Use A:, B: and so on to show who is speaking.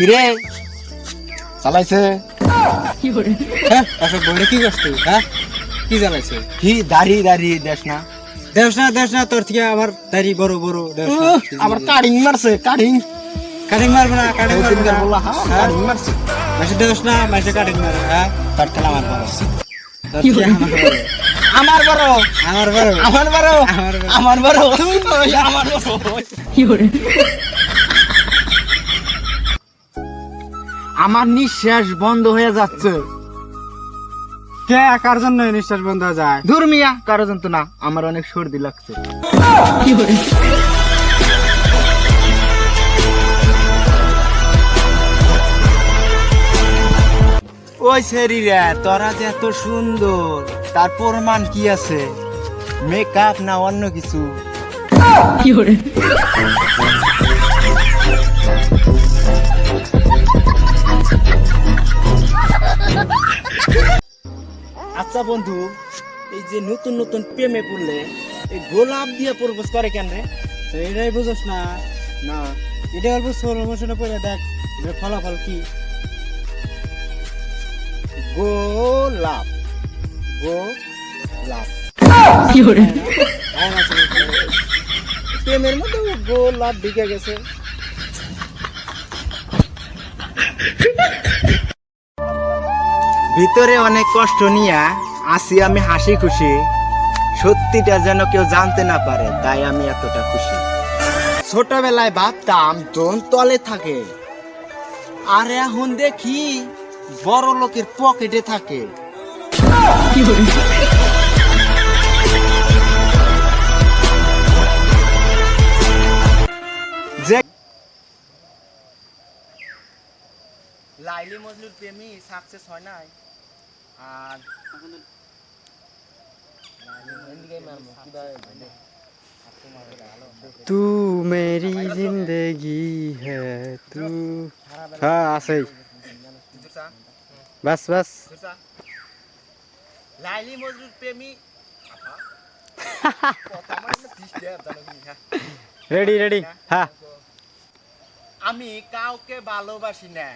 A: কিরে? চালাইছে?
B: হ্যাঁ? আচ্ছা বইটা কি করছ? তুই হ্যাঁ? কি জ্বালাইছে
A: কি দাড়ি দাড়ি দেশ না।
B: দেশ না দেশ না তোর থেকে আমার দাড়ি বড় বড়
A: আবার কাটিং মারছে কাটিং
B: কাটিং মারবে না কাটিং মারবে না।
A: বললা হ্যাঁ
B: হ্যাঁ?
A: কাটিং মারছে।
B: মাসে দেশ না মাসে কাটিং মারে হ্যাঁ?
A: তার খেলা আমার বড়।
B: আমার বড়।
A: আমার বড়।
B: আমার বড়।
A: আমার বড়।
B: আমার বড়।
A: আমার বড়। আমার নিঃশ্বাস বন্ধ হয়ে যাচ্ছে।
B: কে কার জন্য নিঃশ্বাস বন্ধ হয়ে যায়?
A: দূর মিয়া কারও জানতো না আমার অনেক সর্দি লাগছে। ওই শরীরে তোরা যে এত সুন্দর তার প্রমাণ কি আছে? মেকআপ না অন্য কিছু? আচ্ছা বন্ধু এই যে নতুন নতুন প্রেমে পড়লে এই গোলাপ দিয়ে প্রপোজ করে কেন রে
B: তো এটাই বুঝোস না।
A: না
B: এটা অল্প সোল মোশনে পড়ে দেখ এটার ফলাফল কি?
A: গোলাপ। গোলাপ।
B: মাসে
A: প্রেমের মধ্যে গোলাপ ঢুকে গেছে। ভিতরে অনেক কষ্ট নিয়ে আসি আমি হাসি খুশি। সত্যিটা যেন কেউ জানতে না পারে, তাই আমি এতটা খুশি। ছোটবেলায় ভাবতাম দোন তলে থাকে। আর এখন দেখি বড় লোকের পকেটে থাকে। লাইলি মজনুর প্রেমী সাকসেস হয় নাই। আর
B: তু মেরি জিন্দগি হ্যাঁ তু। হ্যাঁ আসেই বাস বাস।
A: লাইলি মজরুর প্রেমী।
B: Ready ready. হ্যাঁ।
A: আমি কাউকে ভালোবাসি না।